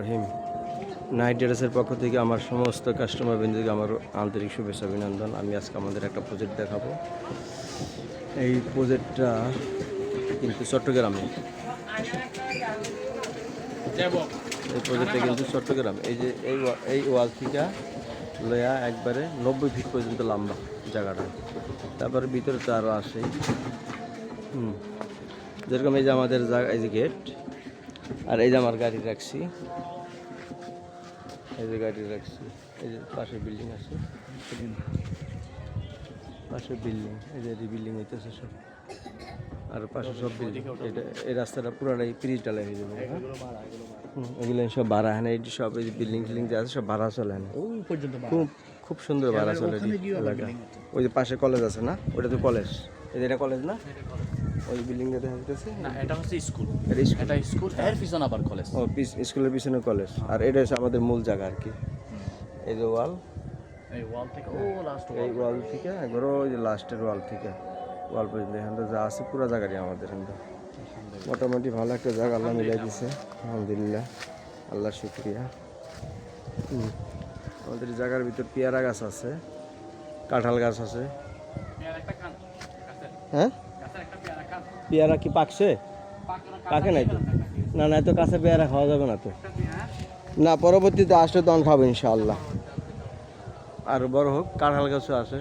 রহিম night ড্রেসের পক্ষ থেকে আমার সমস্ত কাস্টমার বিন্দুকে আমার আন্তরিক শুভেচ্ছা, অভিনন্দন। আমি আজকে আমাদের একটা প্রজেক্ট দেখাবো। এই প্রজেক্টটা কিন্তু চট্টগ্রামে। এই প্রজেক্টটা কিন্তু চট্টগ্রাম। এই যে এই এই ওয়াল থেকে লয়া একবারে নব্বই ফিট পর্যন্ত লম্বা জায়গাটা। তারপরে ভিতরে তো আরও আসে যেরকম এই যে আমাদের জায়গা এই যে গেট আর এই যে আমার গাড়ি রাখছি। এই যে গাড়ি রাখছি। এই যে পাশে বিল্ডিং আছে। পাশে বিল্ডিং এই যে বিল্ডিং হইতেছে সব। আর পাশে সব বিল্ডিং এটা এই রাস্তাটা পুরাটাই পিরিচ ডালাই হয়ে যাবে? এগুলো সব ভাড়া হ্যাঁ এই যে সব এই বিল্ডিং ফিল্ডিং যা আছে সব ভাড়া চলে না। খুব খুব সুন্দর ভাড়া চলে এলাকা। ওই যে পাশে কলেজ আছে না? ওটা তো কলেজ এই যে এটা কলেজ না ওই বিল্ডিংটা দেখা যাচ্ছে। না এটা হচ্ছে স্কুল। এটা স্কুল। এর পিছনে আবার কলেজ ও স্কুলের পিছনে কলেজ আর এটা হচ্ছে আমাদের মূল জায়গা আর কি। এই যে ওয়াল এই ওয়াল থেকে ও লাস্ট এই ওয়াল থেকে একবার ওই যে লাস্টের ওয়াল থেকে। ওয়াল পর্যন্ত এখান যা আছে পুরো জায়গাটাই আমাদের এখানটা মোটামুটি ভালো একটা জায়গা আল্লাহ মিলাই দিছে। আলহামদুলিল্লাহ। আল্লাহ শুক্রিয়া। আমাদের জায়গার ভিতর পেয়ারা গাছ আছে কাঁঠাল গাছ আছে। হ্যাঁ? পেয়ারা কি পাকছে? পাকে নাই তো? না না তো কাছে পেয়ারা খাওয়া যাবে না তো। না পরবর্তীতে আসলে তখন খাব ইনশাআল্লাহ। আর বড় হোক কাঁঠাল গাছও আছে।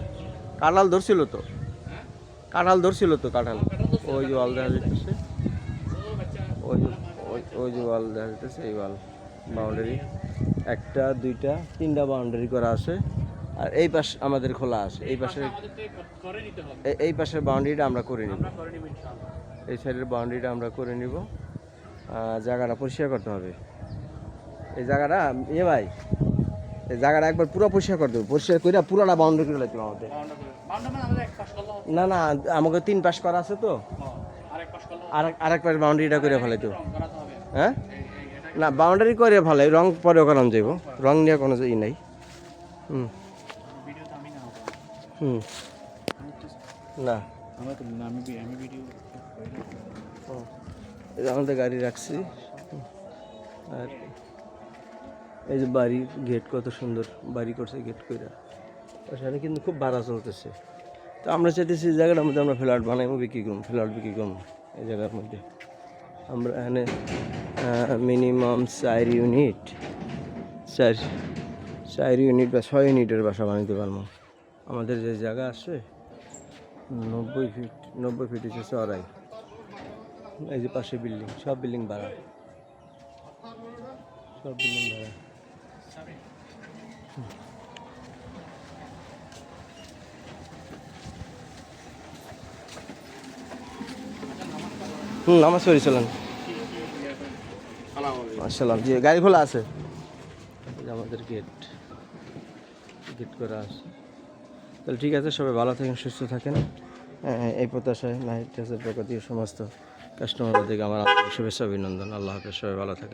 কাঁঠাল ধরছিল তো? কাঁঠাল ধরছিল তো কাঁঠাল? ওই যে ওয়াল দেখা যাইতেছে। ওই যে ওই- ওই যে ওয়াল দেখা যাইতেছে এই ওয়াল বাউন্ডারি একটা দুইটা তিনটা বাউন্ডারি করা আছে। আর এই পাশ আমাদের খোলা আছে। এই পাশে এই- এই পাশের বাউন্ডারিটা আমরা করে নিব। এই সাইডের বাউন্ডারিটা আমরা করে নিব। জায়গাটা পরিষ্কার করতে হবে। এই জায়গাটা এ ভাই এই জায়গাটা একবার পুরো পরিষ্কার করে দেবো। পরিষ্কার করে পুরোটা বাউন্ডারি করে লাগবে আমাদের। না না আমাকে তিন পাশ করা আছে তো। আর আরেক পাশ বাউন্ডারিটা করে ফেলে তো হ্যাঁ? না বাউন্ডারি করে ফেলে রং পরে করান যাইব। রং নিয়ে কোনো ই নাই। হুম। হুম। না। আমাদের গাড়ি রাখছি। আর এই যে বাড়ি গেট কত সুন্দর, বাড়ি করছে গেট কইরা। সেখানে কিন্তু খুব ভাড়া চলতেছে। তো আমরা চাইতেছি এই জায়গাটার মধ্যে আমরা ফ্ল্যাট বানাইবো, বিক্রি করুন ফ্ল্যাট বিক্রি করুন এই জায়গার মধ্যে। আমরা এখানে মিনিমাম চার ইউনিট চার চার ইউনিট বা ছয় ইউনিটের বাসা বানাইতে পারব। আমাদের যে জায়গা আছে, নব্বই ফিট নব্বই ফিট হচ্ছে চড়াই এই যে পাশে বিল্ডিং, সব বিল্ডিং ভাড়া। সব বিল্ডিং ভাড়া। হুম। নামাজ পড়ি, চলেন। আসসালাম গাড়ি খোলা আছে? আমাদের গেট গেট করা আছে। তাহলে ঠিক আছে সবাই ভালো থাকেন সুস্থ থাকেন। হ্যাঁ, এই প্রত্যাশায় নাইট থেকে সমস্ত কাস্টমারদের দিকে আমার শুভেচ্ছা অভিনন্দন। আল্লাহ হাফেজ সবাই ভালো থাকেন।